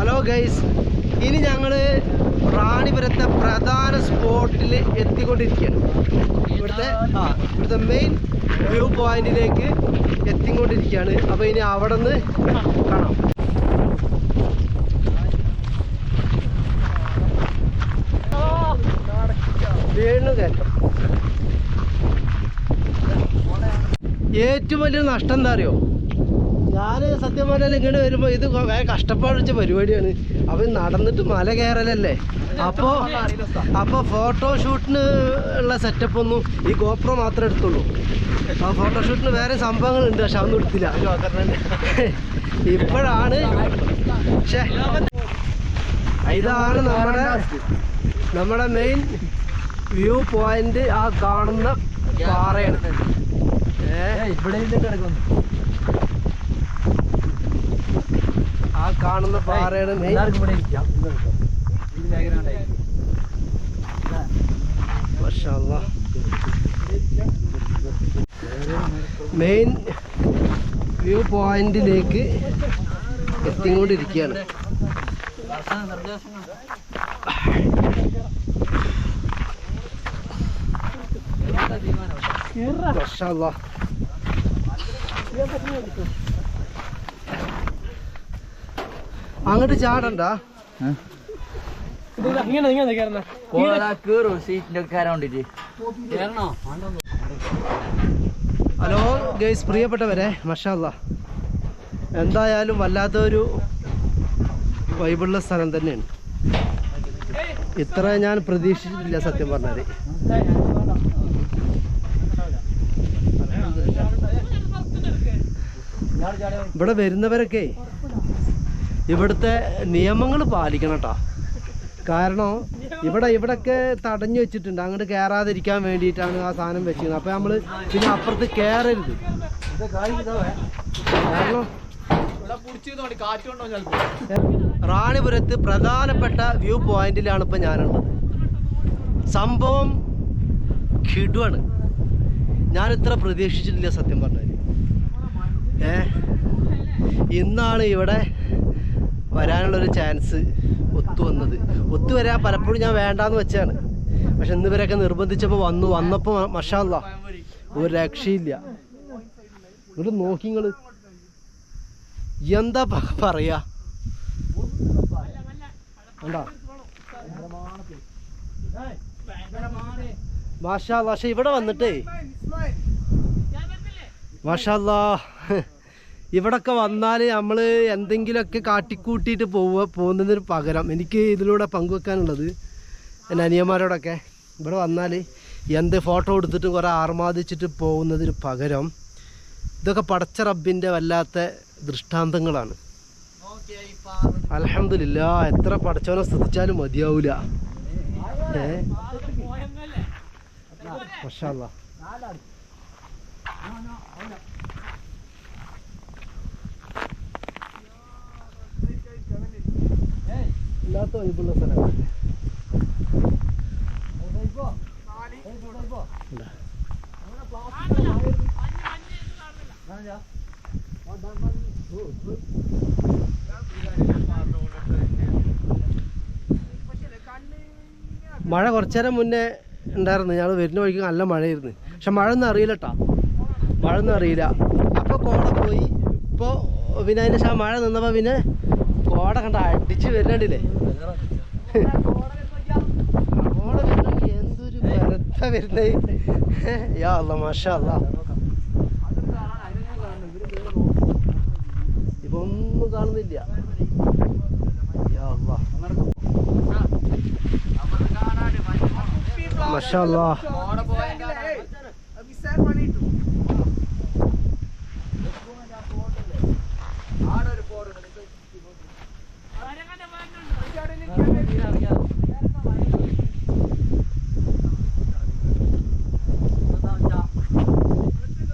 Hello guys ഇനി ഞങ്ങൾ റാണിപുരത്തെ പ്രധാന സ്പോട്ടിൽ എത്തിക്കൊണ്ടിരിക്കുകയാണ്. ഇവിടുത്തെ ആ ഇവിടുത്തെ മെയിൻ വ്യൂ പോയിന്റിലേക്ക് എത്തിക്കൊണ്ടിരിക്കുകയാണ്. അപ്പോൾ ഇനി അവിടെ നിന്ന് കാണാം. വീണ്ടും കയറ്റം ഏറ്റവും വലിയ നഷ്ടം എന്താ അറിയോ? ഞാൻ സത്യം പറഞ്ഞാൽ ഇങ്ങോട്ട് വരുമ്പോൾ ഇത് കഷ്ടപ്പാട് വെച്ച പരിപാടിയാണ്. അവൻ നടന്നിട്ട് മല കയറലല്ലേ അപ്പോൾ അപ്പോൾ ഫോട്ടോഷൂട്ടിന് ഉള്ള സെറ്റപ്പ് ഒന്നും ഈ ഗോപ്രോ മാത്രമേ എടുത്തുള്ളൂ. ആ ഫോട്ടോഷൂട്ടിന് വേറെ സംഭവങ്ങളുണ്ട് പക്ഷെ അതൊന്നും എടുത്തില്ല. ഇപ്പോഴാണ് പക്ഷേ ഇതാണ് നമ്മുടെ നമ്മുടെ മെയിൻ വ്യൂ പോയിന്റ് ആ കാണുന്ന പാറയാണ്. ഏ? ഇവിടെ കിടക്കുന്നു ആ കാണുന്ന പാറയാണ് മെയിൻ വ്യൂ പോയിന്റിലേക്ക് എത്തിക്കൊണ്ടിരിക്കുകയാണ്. നിർദ്ദേശങ്ങൾ മഷാല്ലാ അങ്ങോട്ട് ചാടണ്ട. ഹലോ ഗൈസ് പ്രിയപ്പെട്ടവരെ മഷാല്ല എന്തായാലും വല്ലാത്തൊരു വൈബുള്ള സ്ഥലം തന്നെയാണ്. ഇത്ര ഞാൻ പ്രതീക്ഷിച്ചിട്ടില്ല സത്യം പറഞ്ഞാൽ ഇവിടെ വരുന്നവരൊക്കെ ഇവിടുത്തെ നിയമങ്ങൾ പാലിക്കണം കേട്ടോ കാരണം ഇവിടെ ഇവിടൊക്കെ തടഞ്ഞു വെച്ചിട്ടുണ്ട്. അങ്ങോട്ട് കയറാതിരിക്കാൻ വേണ്ടിയിട്ടാണ് ആ സാധനം വെച്ചിരുന്നത്. അപ്പോൾ നമ്മൾ പിന്നെ അപ്പുറത്ത് കയറരുത് കാരണം റാണിപുരത്ത് പ്രധാനപ്പെട്ട വ്യൂ പോയിന്റിലാണ് ഇപ്പം ഞാനുള്ളത്. സംഭവം കിടുവാണ്. ഞാൻ ഇത്ര പ്രതീക്ഷിച്ചിട്ടില്ല സത്യം പറഞ്ഞാൽ ഏ? ഇന്നാണ് ഇവിടെ വരാനുള്ളൊരു ചാൻസ് ഒത്തു വന്നത്. ഒത്തു വരാൻ പലപ്പോഴും ഞാൻ വേണ്ടാന്ന് വെച്ചാണ്. പക്ഷെ ഇന്ന് നിർബന്ധിച്ചപ്പോൾ വന്നു. വന്നപ്പോൾ മഷാല്ല ഒരു രക്ഷയില്ല. ഇവിടെ നോക്കി നിങ്ങൾ എന്താ പറയാ? മാഷാ പക്ഷെ ഇവിടെ വന്നിട്ടേ. മാഷാല്ലാ. ഇവിടൊക്കെ വന്നാൽ നമ്മൾ എന്തെങ്കിലുമൊക്കെ കാട്ടിക്കൂട്ടിയിട്ട് പോവുക പോകുന്നതിന് പകരം. എനിക്ക് ഇതിലൂടെ പങ്കുവെക്കാനുള്ളത് എന്റെ അനിയന്മാരോടൊക്കെ. ഇവിടെ വന്നാൽ എന്ത് ഫോട്ടോ എടുത്തിട്ട് കുറേ ആർമാദിച്ചിട്ട് പോകുന്നതിന് പകരം. ഇതൊക്കെ പടച്ച റബ്ബിന്റെ വല്ലാത്ത ദൃഷ്ടാന്തങ്ങളാണ്. അലഹമില്ല എത്ര പടച്ചവനെ സ്തുതിച്ചാലും മതിയാവൂല. ഏ? മഷാല്ലാ ഇല്ലാത്ത വൈബുള്ള സ്ഥലമാണ്. മഴ കുറച്ചു നേരം മുന്നേ ഉണ്ടായിരുന്നു. ഞങ്ങൾ വരുന്ന വഴിക്ക് നല്ല മഴയായിരുന്നു. പക്ഷെ മഴ ഒന്നും അറിയില്ല കേട്ടോ മഴ ഒന്നും അറിയില്ല. അപ്പോൾ കോട പോയി. ഇപ്പോൾ പിന്നെ അതിന് ശേഷം മഴ നിന്നപ്പോൾ പിന്നെ കോട കണ്ട അടിച്ച് വരുന്നുണ്ടില്ലേ എന്തൊരു കരുത്ത വരുന്നേ യാ അല്ല മാഷാ അല്ല ഇപ്പൊ ഒന്നും കാണുന്നില്ല യാ അല്ലാ മാഷാ അല്ലാ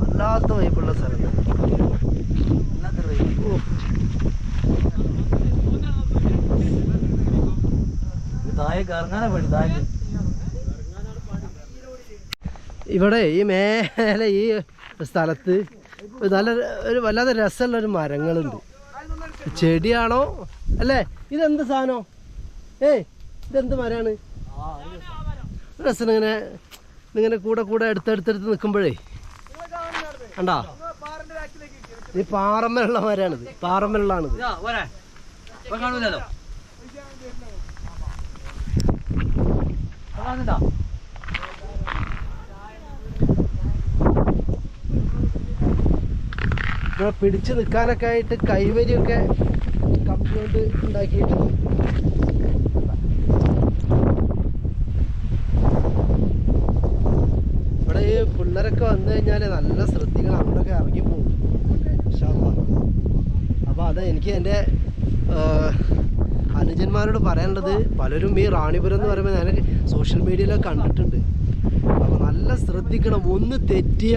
വല്ലാത്ത വൈബുള്ള സ്ഥലം ഓ ഇവിടെ ഈ മേലെ ഈ സ്ഥലത്ത് നല്ല ഒരു വല്ലാതെ രസമുള്ള ഒരു മരങ്ങളുണ്ട്. ചെടിയാണോ? അല്ലേ? ഇതെന്ത് സാധനോ? ഏയ് ഇതെന്ത് മരമാണ്? രസം ഇങ്ങനെ ഇങ്ങനെ കൂടെ കൂടെ അടുത്തടുത്തടുത്ത് നിൽക്കുമ്പോഴേ. കണ്ടാ? ഈ പാറമ്മലുള്ള മരമാണിത്. പാറമ്മലുള്ളതാണിത് ഇതാ പോരെ ഇപ്പൊ കാണൂലല്ലോ ഇപ്പൊ കാണുന്നുണ്ടോ ഇവിടെ പിടിച്ചു നിൽക്കാനൊക്കെ ആയിട്ട് കൈവരിയൊക്കെ കമ്പി കൊണ്ട് ഉണ്ടാക്കിയിട്ട് ഇവിടെ ഈ പിള്ളേരൊക്കെ വന്നു കഴിഞ്ഞാൽ നല്ല ശ്രദ്ധിക്കണം അന്നൊക്കെ ഇറങ്ങിപ്പോകും അപ്പോൾ അത് എനിക്ക് എന്റെ അനുജന്മാരോട് പറയാനുള്ളത് പലരും ഈ റാണിപുരം എന്ന് പറയുമ്പോൾ ഞാൻ സോഷ്യൽ മീഡിയയിലൊക്കെ കണ്ടിട്ടുണ്ട്. അപ്പോൾ നല്ല ശ്രദ്ധിക്കണം ഒന്ന് തെറ്റിയ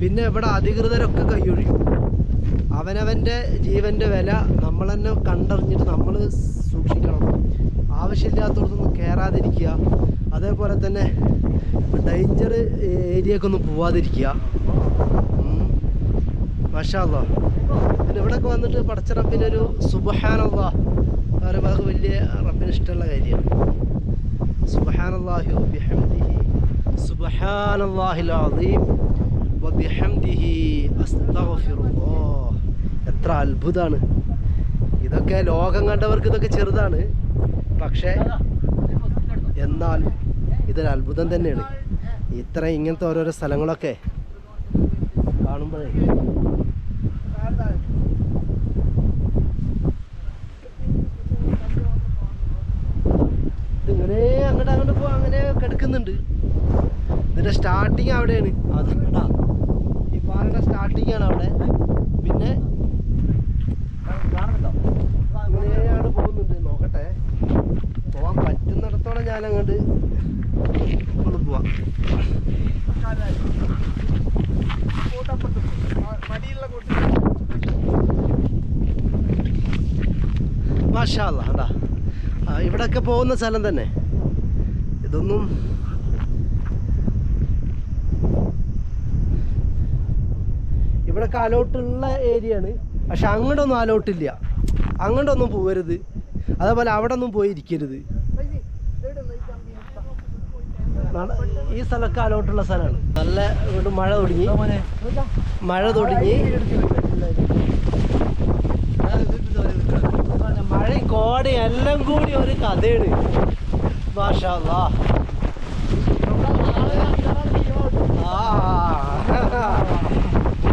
പിന്നെ ഇവിടെ അധികൃതരൊക്കെ കൈയൊഴിയും. അവനവന്റെ ജീവന്റെ വില നമ്മൾ തന്നെ കണ്ടറിഞ്ഞിട്ട് നമ്മൾ സൂക്ഷിക്കണം. ആവശ്യമില്ലാത്തടത്തൊന്നും കയറാതിരിക്കുക അതേപോലെ തന്നെ ഡേഞ്ചർ ഏരിയക്കൊന്നും പോവാതിരിക്കുക. മഷാല്ല പിന്നെ ഇവിടെയൊക്കെ വന്നിട്ട് പടച്ച റബ്ബിനൊരു പറയുമ്പോൾ അതൊക്കെ വലിയ റബ്ബിന് ഇഷ്ടമുള്ള കാര്യമാണ്. സുബഹാനല്ലാഹി ബിഹംദിഹി സുബഹാനല്ലാഹിൽ അദീം വബിഹംദിഹി അസ്തഗ്ഫിറുല്ലാഹ്. എത്ര അത്ഭുതമാണ് ഇതൊക്കെ ലോകം കണ്ടവർക്ക് ഇതൊക്കെ ചെറുതാണ്. പക്ഷേ എന്നാൽ ഇതൊരു അത്ഭുതം തന്നെയാണ്. ഇത്ര ഇങ്ങനത്തെ ഓരോരോ സ്ഥലങ്ങളൊക്കെ കാണുമ്പോഴേ അവിടെയാണ്. അതാ ഈ പാറയുടെ സ്റ്റാർട്ടിംഗ് ആണ് അവിടെ. പിന്നെ അങ്ങനെയാണ് പോകുന്നുണ്ട് നോക്കട്ടെ. പോവാൻ പറ്റുന്നിടത്തോളം ഞാൻ അങ്ങോട്ട് ഒന്ന് പോവാം. മാഷാല്ല കണ്ടാ. ആ, ഇവിടൊക്കെ പോകുന്ന സ്ഥലം തന്നെ. ഇതൊന്നും ഇവിടൊക്കെ അലോട്ടുള്ള ഏരിയ ആണ് പക്ഷെ അങ്ങോട്ടൊന്നും അലോട്ടില്ല അങ്ങോട്ടൊന്നും പോകരുത് അതേപോലെ അവിടെ ഒന്നും പോയി ഇരിക്കരുത് ഈ സ്ഥലമൊക്കെ അലോട്ടുള്ള സ്ഥലമാണ്. നല്ല വീണ്ടും മഴ തുടങ്ങി. മഴ തുടങ്ങി. മഴ കോട എല്ലാം കൂടി ഒരു കഥയാണ്. മാഷാ അല്ലാ. ആ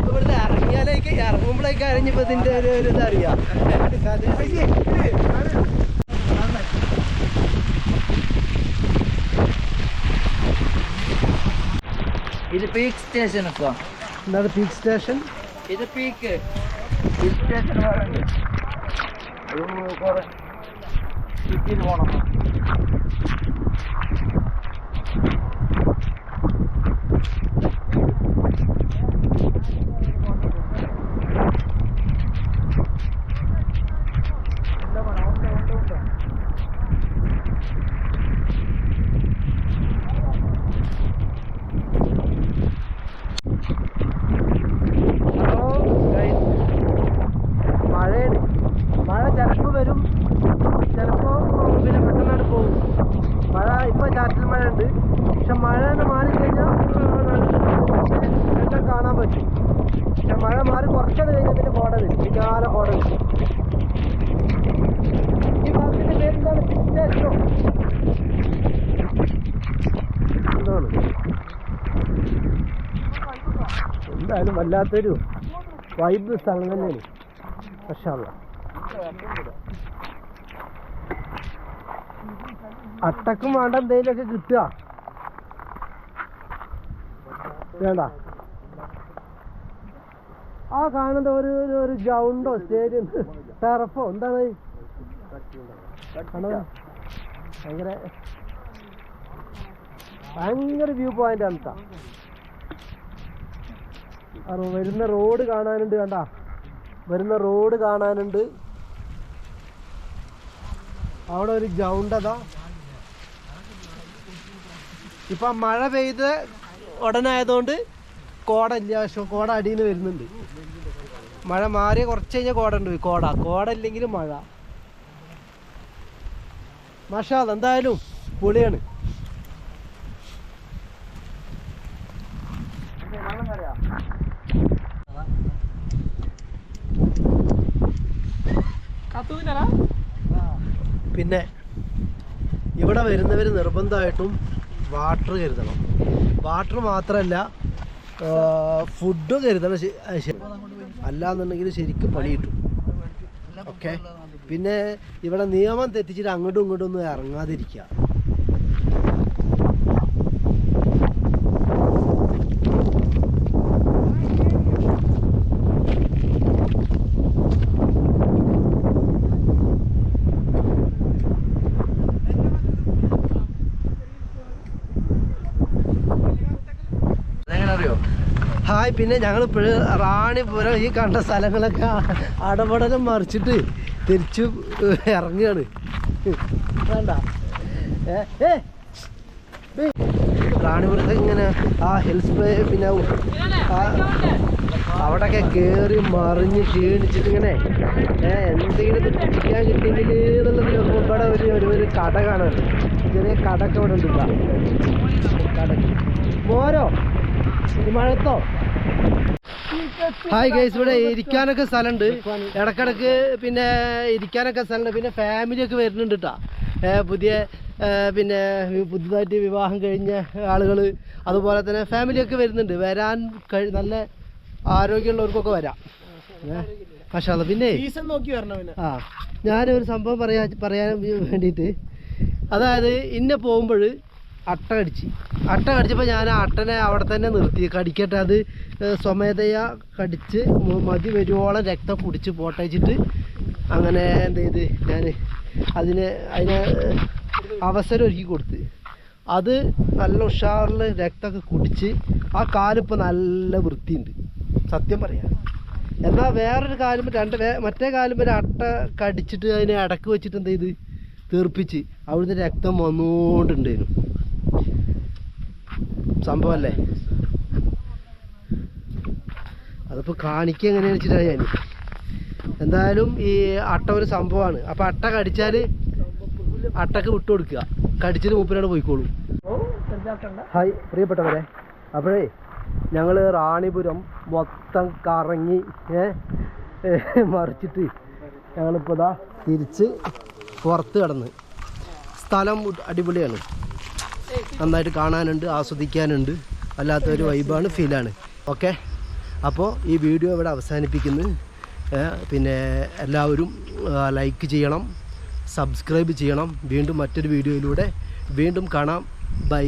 ഇവിടുന്ന് ഇറങ്ങിയാലേക്ക് ഇറങ്ങുമ്പോഴേക്ക് അറിഞ്ഞപ്പോ ഇതിന്റെ ഒരു ഒരു ഇതറിയാം. ഇത് പീക്ക് സ്റ്റേഷൻ ഒക്കെ എന്താണ് പീക്ക് സ്റ്റേഷൻ ഇത് പീക്ക് പീക്ക് സ്റ്റേഷൻ കുറെ സിറ്റിയിൽ പോകണം ഹലോ ഗൈസ് മഴയാണ് മഴ ചിലപ്പോൾ വരും ചിലപ്പോൾ പിന്നെ പെട്ടെന്നാണ് പോകും മഴ ഇപ്പം ചാറ്റൽ മഴ ഉണ്ട് പക്ഷെ മഴ തന്നെ മാറി കഴിഞ്ഞാൽ എല്ലാം കാണാൻ പറ്റും പക്ഷെ മഴ മാറി കുറച്ചത് കഴിഞ്ഞാൽ പിന്നെ കോട വരും വിശാല കോട വരും ഈ ഭാഗത്തിന്റെ പേരെന്താണ് സിഗ്നേച്ചറോ എന്താണ് എന്തായാലും വല്ലാത്തൊരു വൈബ് സ്ഥലം തന്നെയാണ്. പക്ഷേ അട്ടക്കും വേണ്ട എന്തെങ്കിലുമൊക്കെ കിട്ടുക. വേണ്ട. ആ കാണുന്ന ഒരു ഒരു- ഗ്രൗണ്ടോ സ്റ്റേഡിയം ടെറഫോ എന്താണ്? ഭയങ്കര ഭയങ്കര വ്യൂ പോയിന്റ് ആണ്. വരുന്ന റോഡ് കാണാനുണ്ട് കണ്ട? വരുന്ന റോഡ് കാണാനുണ്ട്. അവിടെ ഒരു ഗ്രൗണ്ട് അതാ. ഇപ്പൊ മഴ പെയ്ത് ഉടനായതുകൊണ്ട് കോട ഇല്ല പക്ഷെ കോട അടിയിൽ നിന്ന് വരുന്നുണ്ട്. മഴ മാറിയ കുറച്ച് കഴിഞ്ഞാൽ കോട ഉണ്ട്. കോട കോട ഇല്ലെങ്കിലും മഴ. മഷാദ് എന്തായാലും പൊളിയാണ്. പിന്നെ ഇവിടെ വരുന്നവർ നിർബന്ധമായിട്ടും വാട്ടർ കരുതണം. വാട്ടർ മാത്രമല്ല ഫുഡ് കരുതണം. അല്ലാന്നുണ്ടെങ്കിൽ ശരിക്കും പണി കിട്ടും. ഓക്കെ പിന്നെ ഇവിടെ നിയമം തെറ്റിച്ചിട്ട് അങ്ങോട്ടും ഇങ്ങോട്ടും ഒന്നും ഇറങ്ങാതിരിക്കുക അതെങ്ങനെ അറിയോ ഹായ് പിന്നെ ഞങ്ങൾ ഇപ്പോഴും റാണിപുരം ഈ കണ്ട സ്ഥലങ്ങളൊക്കെ അടപടലം മറിച്ചിട്ട് തിരിച്ചു ഇറങ്ങുകയാണ് വേണ്ട. ഏ. റാണിപുരത്ത് ഇങ്ങനെ ആ ഹിൽസ് പിന്നെ അവിടെയൊക്കെ കയറി മറിഞ്ഞ് ക്ഷീണിച്ചിട്ട് ഇങ്ങനെ എന്തെങ്കിലും കുടിക്കാൻ കിട്ടിയെങ്കിൽ എന്നുള്ളതിൽ നോക്കുമ്പോൾ ഇവിടെ ഒരു ഒരു ഒരു കട കാണുന്നുണ്ട് ചെറിയ കടക്കെ ഇവിടെ ഉണ്ട് കട. മോരോ? മഴത്തോ? ഹായ് ഗൈസ് ഇവിടെ ഇരിക്കാനൊക്കെ സ്ഥലമുണ്ട്. ഇടക്കിടക്ക് പിന്നെ ഇരിക്കാനൊക്കെ സ്ഥലമുണ്ട്. പിന്നെ ഫാമിലി ഒക്കെ വരുന്നുണ്ട് കേട്ടോ പുതിയ പിന്നെ പുതുതായിട്ട് വിവാഹം കഴിഞ്ഞ ആളുകൾ അതുപോലെ തന്നെ ഫാമിലി ഒക്കെ വരുന്നുണ്ട്. വരാൻ കഴി നല്ല ആരോഗ്യമുള്ളവർക്കൊക്കെ വരാം. പക്ഷേ അത് പിന്നെ നോക്കി വരണം പിന്നെ. ആ ഞാനൊരു സംഭവം പറയാ പറയാൻ വേണ്ടിയിട്ട്. അതായത് ഇന്നെ പോകുമ്പോൾ അട്ട കടിച്ച്. അട്ട കടിച്ചപ്പോൾ ഞാൻ ആ അട്ടനെ അവിടെ തന്നെ നിർത്തി. കടിക്കട്ടെ അത് സ്വമേധയാ കടിച്ച് മതി വരുവോളം രക്തം കുടിച്ച് പോട്ടയച്ചിട്ട് അങ്ങനെ എന്ത് ചെയ്ത് ഞാൻ അതിനെ അതിനെ അവസരം ഒരുക്കി കൊടുത്ത്. അത് നല്ല ഉഷാറിൽ രക്തമൊക്കെ കുടിച്ച് ആ കാലിപ്പോൾ നല്ല വൃത്തിയുണ്ട്. സത്യം പറയാം. എന്നാൽ വേറൊരു കാലും രണ്ട് മറ്റേ കാലും ഒരു അട്ട കടിച്ചിട്ട് അതിനെ അടക്ക് വെച്ചിട്ട് എന്ത് ചെയ്ത്? തീർപ്പിച്ച്. അവിടുന്ന് രക്തം വന്നുകൊണ്ടുണ്ടായിരുന്നു സംഭവമല്ലേ അതിപ്പോൾ കാണിക്ക എങ്ങനെയാണെന്ന് വെച്ചിട്ടാണ് ഞാൻ എന്തായാലും ഈ അട്ട ഒരു സംഭവമാണ്. അപ്പോൾ അട്ട കടിച്ചാൽ അട്ടക്ക് വിട്ടു കൊടുക്കുക. കടിച്ചിട്ട് മൂപ്പിനോട് പോയിക്കോളും. ഹായ് പ്രിയപ്പെട്ടവരെ. അപ്പോഴേ ഞങ്ങൾ റാണിപുരം മൊത്തം കറങ്ങി മറിച്ചിട്ട് ഞങ്ങളിപ്പോൾ ഇതാ തിരിച്ച് പുറത്ത് കിടന്ന്. സ്ഥലം അടിപൊളിയാണ്. നന്നായിട്ട് കാണാനുണ്ട് ആസ്വദിക്കാനുണ്ട്. അല്ലാത്തൊരു വൈബാണ് ഫീലാണ് ഓക്കെ അപ്പോൾ ഈ വീഡിയോ ഇവിടെ അവസാനിപ്പിക്കുന്നു. പിന്നെ എല്ലാവരും ലൈക്ക് ചെയ്യണം സബ്സ്ക്രൈബ് ചെയ്യണം. വീണ്ടും മറ്റൊരു വീഡിയോയിലൂടെ വീണ്ടും കാണാം. ബൈ